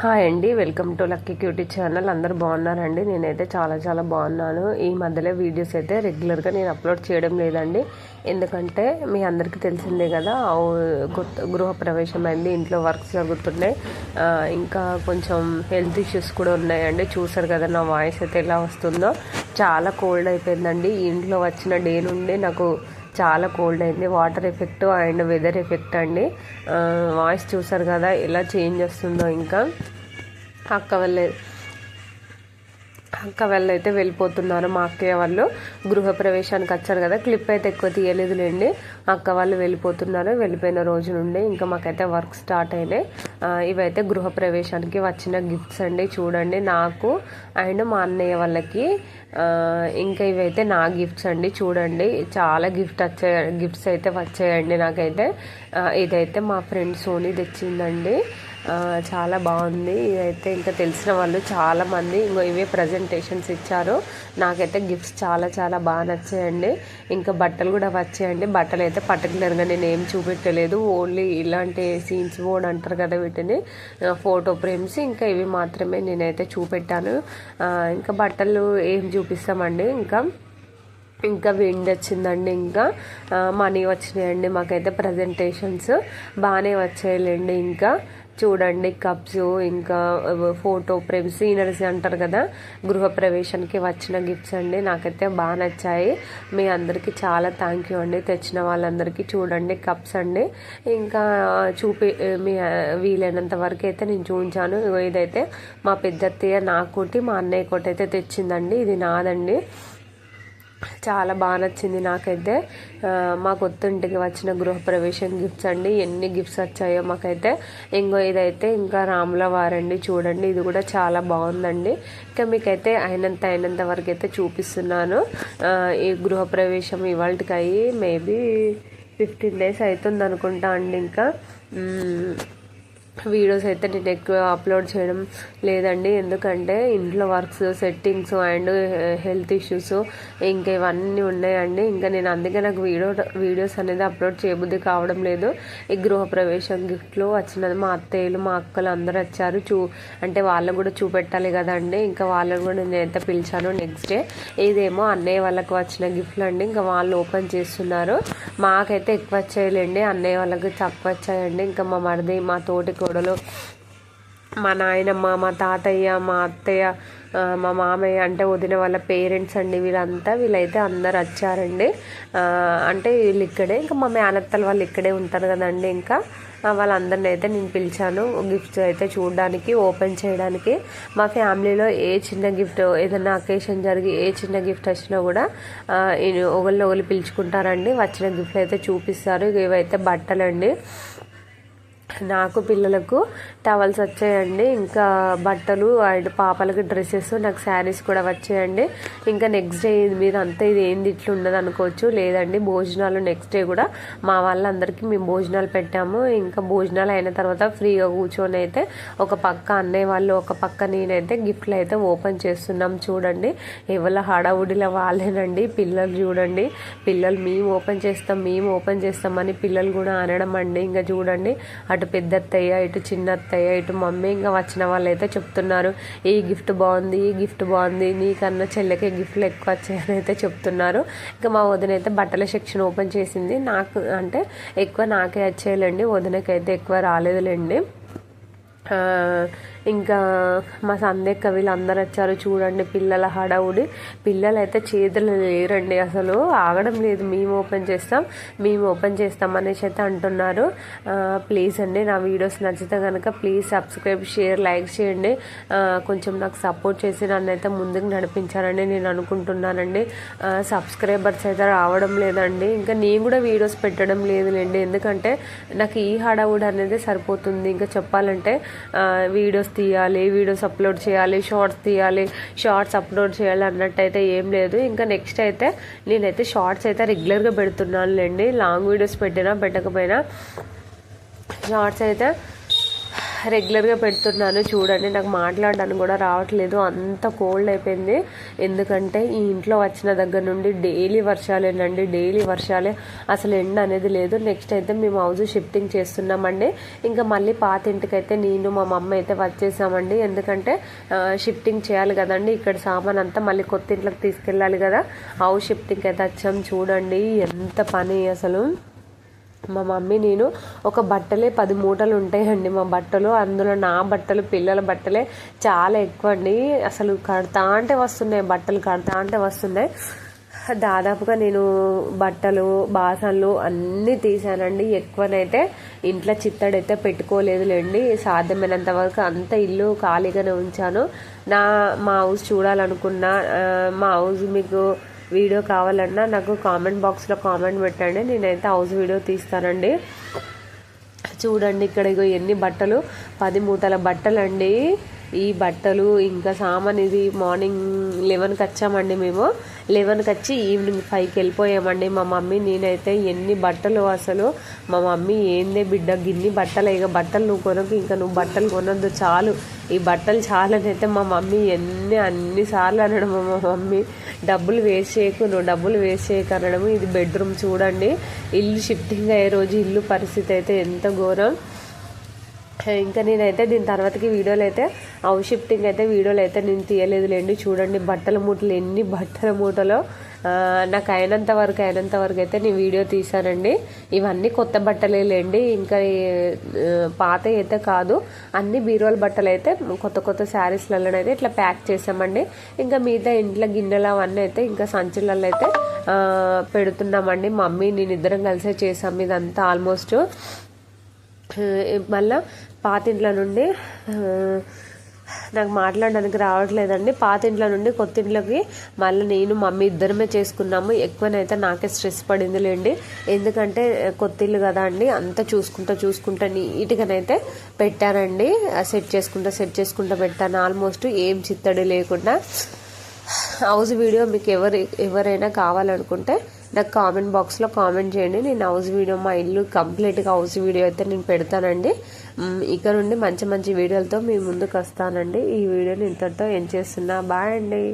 Hi అండి welcome to lucky cutie channel అందరు బాగున్నారండి? నేనైతే చాలా చాలా బాగున్నాను. ఈ మధ్యలో వీడియోస్ అయితే రెగ్యులర్గా నేను అప్లోడ్ చేయడం లేదండి. ఎందుకంటే మీ అందరికీ తెలిసిందే కదా కొత్త గృహప్రవేశం అయింది ఇంట్లో వర్క్స్ జరుగుతున్నాయి. ఇంకా కొంచెం హెల్త్ ఇష్యూస్ కూడా ఉన్నాయండి. చూసారు కదా నా వాయిస్ అయితే ఎలా వస్తుందో. చాలా కోల్డ్ అయిపోయిందండి. ఇంట్లో వచ్చిన డే నుండి నాకు చాలా కోల్డ్ అయింది. Water effect and weather effect అండి. వాయిస్ చూసారు కదా ఎలా చేంజ్ వస్తుందో ఇంకా. అక్క వాళ్ళే అక్క వాళ్ళు అయితే వెళ్ళిపోతున్నారు మా అక్కయ్య వాళ్ళు. గృహప్రవేశానికి వచ్చారు కదా క్లిప్ అయితే ఎక్కువ తీయలేదులేండి. అక్క వాళ్ళు వెళ్ళిపోతున్నారు వెళ్ళిపోయిన రోజు నుండి ఇంకా మాకైతే వర్క్ స్టార్ట్ అయినాయి. ఇవైతే గృహప్రవేశానికి వచ్చిన గిఫ్ట్స్ అండి చూడండి నాకు అండ్ మా అన్నయ్య వాళ్ళకి. ఇంకా ఇవైతే నా గిఫ్ట్స్ అండి చూడండి. చాలా గిఫ్ట్ వచ్చాయి గిఫ్ట్స్ అయితే వచ్చాయండి నాకైతే. ఇదైతే మా ఫ్రెండ్ సోనీ తెచ్చిందండి. చాలా బాగుంది. ఇదైతే ఇంకా తెలిసిన వాళ్ళు చాలామంది ఇంకో ఇవే ప్రజెంటేషన్స్ ఇచ్చారు. నాకైతే గిఫ్ట్స్ చాలా చాలా బాగా నచ్చాయండి. ఇంకా బట్టలు కూడా వచ్చాయండి. బట్టలు అయితే పర్టికులర్గా నేను ఏం చూపెట్టలేదు. ఓన్లీ ఇలాంటి సీన్స్ బోర్డ్ అంటారు కదా వీటిని. ఫోటో ఫ్రేమ్స్ ఇంకా ఇవి మాత్రమే నేనైతే చూపెట్టాను. ఇంకా బట్టలు ఏం చూపిస్తామండి? ఇంకా ఇంకా విండ్ వచ్చిందండి. ఇంకా మనీ వచ్చినాయండి మాకైతే ప్రజెంటేషన్స్ బాగానే వచ్చాయిలేండి. ఇంకా చూడండి కప్స్ ఇంకా ఫోటో ఫ్రేమ్ సీనరీస్ అంటారు కదా గృహప్రవేశానికి వచ్చిన గిఫ్ట్స్ అండి. నాకైతే బాగా నచ్చాయి. మీ అందరికీ చాలా థ్యాంక్ యూ అండి. తెచ్చిన వాళ్ళందరికీ చూడండి కప్స్ అండి. ఇంకా చూపి మీ వీలైనంత వరకు అయితే నేను చూపించాను. ఇదైతే మా పెద్దత్తయ్య నాకోటి మా అన్నయ్య కోటి అయితే తెచ్చిందండి. ఇది నాదండి. చాలా బాగా నచ్చింది నాకైతే. మా కొత్త ఇంటికి వచ్చిన గృహప్రవేశం గిఫ్ట్స్ అండి. ఎన్ని గిఫ్ట్స్ వచ్చాయో మాకైతే. ఇంకో ఇదైతే ఇంకా రాముల వారండి. చూడండి ఇది కూడా చాలా బాగుందండి. ఇంకా మీకైతే అయినంత అయినంత వరకు అయితే చూపిస్తున్నాను ఈ గృహప్రవేశం ఇవాళకి అయ్యి మేబీ ఫిఫ్టీన్ డేస్ అవుతుంది అనుకుంటా అండి ఇంకా. వీడియోస్ అయితే నేను ఎక్కువ అప్లోడ్ చేయడం లేదండి. ఎందుకంటే ఇంట్లో works settings and health issues ఇంకా ఇవన్నీ ఉన్నాయండి. ఇంకా నేను అందుకే నాకు వీడియో వీడియోస్ అనేది అప్లోడ్ చేయబుద్ధి కావడం లేదు. ఈ గృహప్రవేశం గిఫ్ట్లు వచ్చినది మా అత్తయ్యలు మా అక్కలు అందరు వచ్చారు. చూ అంటే వాళ్ళు కూడా చూపెట్టాలి కదండి. ఇంకా వాళ్ళని కూడా నేనైతే పిలిచాను నెక్స్ట్ డే. ఇదేమో అన్నయ్య వాళ్ళకి వచ్చిన గిఫ్ట్లు అండి. ఇంకా వాళ్ళు ఓపెన్ చేస్తున్నారు. మాకైతే ఎక్కువ వచ్చాయిలేండి. అన్నయ్య వాళ్ళకి తక్కువ వచ్చాయండి. ఇంకా మా మరిది మా తోటి కోడలు. మా నాయనమ్మ మా తాతయ్య మా అత్తయ్య మా మామయ్య అంటే వదిన వాళ్ళ పేరెంట్స్ అండి వీళ్ళంతా. వీళ్ళైతే అందరు వచ్చారండి. అంటే వీళ్ళు ఇక్కడే. ఇంకా మా మేనత్తలు వాళ్ళు ఇక్కడే ఉంటారు కదండి ఇంకా. వాళ్ళందరిని అయితే నేను పిలిచాను గిఫ్ట్స్ అయితే చూడడానికి ఓపెన్ చేయడానికి. మా ఫ్యామిలీలో ఏ చిన్న గిఫ్ట్ ఏదైనా అకేషన్ జరిగి ఏ చిన్న గిఫ్ట్ వచ్చినా కూడా ఒకళ్ళు ఒకళ్ళు పిలుచుకుంటారండి. వచ్చిన గిఫ్ట్లు అయితే చూపిస్తారు. ఇవైతే బట్టలండి నాకు పిల్లలకు టవల్స్ వచ్చాయండి. ఇంకా బట్టలు అండ్ పాపలకి డ్రెస్సెస్ నాకు శారీస్ కూడా వచ్చాయండి. ఇంకా నెక్స్ట్ డే మీద అంతా ఇది ఏంది ఇట్లా ఉన్నది అనుకోవచ్చు. లేదండి భోజనాలు నెక్స్ట్ డే కూడా మా వాళ్ళందరికీ మేము భోజనాలు పెట్టాము. ఇంకా భోజనాలు అయిన తర్వాత ఫ్రీగా కూర్చొని అయితే ఒక పక్క అన్నయ్య వాళ్ళు ఒక పక్క నేనైతే గిఫ్ట్లు అయితే ఓపెన్ చేస్తున్నాం చూడండి. ఎవరి హడావుడిలో వాళ్ళేనండి. పిల్లలు చూడండి. పిల్లలు మేము ఓపెన్ చేస్తాం మేము ఓపెన్ చేస్తామని పిల్లలు కూడా అనడం అండి. ఇంకా చూడండి అటు పెద్ద అత్తయ్య ఇటు చిన్న అత్తయ్య ఇటు మమ్మీ ఇంకా వచ్చిన వాళ్ళు అయితే చెప్తున్నారు ఈ గిఫ్ట్ బాగుంది ఈ గిఫ్ట్ బాగుంది నీకన్నా చెల్లెకి గిఫ్ట్లు ఎక్కువ వచ్చాయని అయితే చెప్తున్నారు. ఇంకా మా వదిన అయితే బట్టల సెక్షన్ ఓపెన్ చేసింది. నాకు అంటే ఎక్కువ నాకే వచ్చేయాలండి వదినకైతే ఎక్కువ రాలేదులేండి. ఇంకా మా సందేక్క వీళ్ళందరూ వచ్చారు చూడండి పిల్లల హడావుడి. పిల్లలు అయితే చేతులు లేరండి అసలు. ఆగడం లేదు. మేము ఓపెన్ చేస్తాం. మేము ఓపెన్ చేస్తాం అనేసి అయితే అంటున్నారు. ప్లీజ్ అండి నా వీడియోస్ నచ్చితే కనుక ప్లీజ్ సబ్స్క్రైబ్ షేర్ లైక్ చేయండి. కొంచెం నాకు సపోర్ట్ చేసి నన్ను అయితే ముందుకు నడిపించారని నేను అనుకుంటున్నానండి. సబ్స్క్రైబర్స్ అయితే రావడం లేదండి. ఇంకా నేను కూడా వీడియోస్ పెట్టడం లేదులేండి. ఎందుకంటే నాకు ఈ హడావుడి అనేది సరిపోతుంది. ఇంకా చెప్పాలంటే వీడియోస్ తీయాలి వీడియోస్ అప్లోడ్ చేయాలి షార్ట్స్ తీయాలి షార్ట్స్ అప్లోడ్ చేయాలి అన్నట్టయితే ఏం లేదు. ఇంకా నెక్స్ట్ అయితే నేనైతే షార్ట్స్ అయితే రెగ్యులర్గా పెడుతున్నానులేండి. లాంగ్ వీడియోస్ పెట్టినా పెట్టకపోయినా షార్ట్స్ అయితే రెగ్యులర్గా పెడుతున్నాను. చూడండి నాకు మాట్లాడడానికి కూడా రావట్లేదు. అంత కోల్డ్ అయిపోయింది. ఎందుకంటే ఈ ఇంట్లో వచ్చిన దగ్గర నుండి డైలీ వర్షాలేనండి. డైలీ వర్షాలే. అసలు ఎండ అనేది లేదు. నెక్స్ట్ అయితే మేము హౌస్ షిఫ్టింగ్ చేస్తున్నామండి. ఇంకా మళ్ళీ పాత ఇంటికైతే నేను మా మమ్మ అయితే వచ్చేసామండి. ఎందుకంటే షిఫ్టింగ్ చేయాలి కదండి. ఇక్కడ సామాన్ అంతా మళ్ళీ కొత్త ఇంట్లోకి తీసుకెళ్ళాలి కదా. హౌస్ షిఫ్టింగ్కి అయితే వచ్చాం. చూడండి ఎంత పని అసలు. మా మమ్మీ నేను ఒక బట్టలే పది మూటలు ఉంటాయండి మా బట్టలు. అందులో నా బట్టలు పిల్లల బట్టలే చాలా ఎక్కువ అండి అసలు కడతా అంటే వస్తున్నాయి బట్టలు కడతా అంటే వస్తున్నాయి. దాదాపుగా నేను బట్టలు బాసన్లు అన్నీ తీసానండి ఎక్కువనైతే ఇంట్లో చిత్తడైతే పెట్టుకోలేదులేండి. సాధ్యమైనంత వరకు అంత ఇల్లు ఖాళీగానే ఉంచాను. నా మా హౌస్ చూడాలనుకున్నా మా హౌస్ మీకు వీడియో కావాలన్నా నాకు కామెంట్ బాక్స్లో కామెంట్ పెట్టండి. నేనైతే హౌస్ వీడియో తీస్తానండి. చూడండి ఇక్కడ ఇగో ఎన్ని బట్టలు. పది మూటల బట్టలండి. ఈ బట్టలు ఇంకా సామాన్ ఇది మార్నింగ్ లెవెన్కి వచ్చామండి మేము. లెవెన్కి వచ్చి ఈవినింగ్ ఫైవ్కి వెళ్ళిపోయామండి. మా మమ్మీ నేనైతే ఎన్ని బట్టలు అసలు మా మమ్మీ ఏందే బిడ్డ గిన్ని బట్టలు ఇక బట్టలు నువ్వు కొనకు ఇంకా నువ్వు బట్టలు కొనొద్దు చాలు. ఈ బట్టలు చాలని అయితే మా మమ్మీ ఎన్ని అన్నిసార్లు అనడం మా మమ్మీ. డబ్బులు వేస్ట్ చేయకు నువ్వు డబ్బులు వేస్ట్ చేయకు అనడం ఇది బెడ్రూమ్ చూడండి. ఇల్లు షిఫ్టింగ్ అయ్యే రోజు ఇల్లు పరిస్థితి అయితే ఎంత ఘోరం. ఇంకా నేనైతే దీని తర్వాతకి వీడియోలు అయితే హౌస్ షిఫ్టింగ్ అయితే వీడియోలు అయితే నేను తీయలేదులేండి చూడండి బట్టల మూటలు ఎన్ని బట్టల మూటలో. నాకు అయినంత వరకు అయినంత వరకు అయితే నేను వీడియో తీశానండి. ఇవన్నీ కొత్త బట్టలే లేండి. ఇంకా పాత అయితే కాదు. అన్ని బీరువాల బట్టలు అయితే కొత్త కొత్త శారీస్లలో అయితే ఇట్లా ప్యాక్ చేసామండి ఇంకా మిగతా ఇంట్లో గిన్నెలు అవన్నీ అయితే ఇంకా సంచులలో అయితే పెడుతున్నామండి. మమ్మీ నేను ఇద్దరం కలిసే చేసాం ఇదంతా ఆల్మోస్ట్. మళ్ళా పాతింట్ల నుండి నాకు మాట్లాడడానికి రావట్లేదండి. పాతింట్ల నుండి కొత్తింట్లోకి మళ్ళీ నేను మమ్మీ ఇద్దరమే చేసుకున్నాము. ఎక్కువనైతే నాకే స్ట్రెస్ పడింది లేండి ఎందుకంటే కొత్తిల్లు కదా అండి అంతా చూసుకుంటా చూసుకుంటా నీట్గానైతే పెట్టానండి. సెట్ చేసుకుంటా సెట్ చేసుకుంటా పెట్టాను. ఆల్మోస్ట్ ఏం చిత్తడి లేకుండా. హౌస్ వీడియో మీకు ఎవరు ఎవరైనా కావాలనుకుంటే నాకు కామెంట్ బాక్స్లో కామెంట్ చేయండి. నేను హౌస్ వీడియో మా ఇల్లు కంప్లీట్గా హౌస్ వీడియో అయితే నేను పెడతానండి. ఇక్కడ నుండి మంచి మంచి వీడియోలతో మీ ముందుకు వస్తానండి. ఈ వీడియోని ఇంతటితో ఏం చేస్తున్నా. బాయ్ అండి.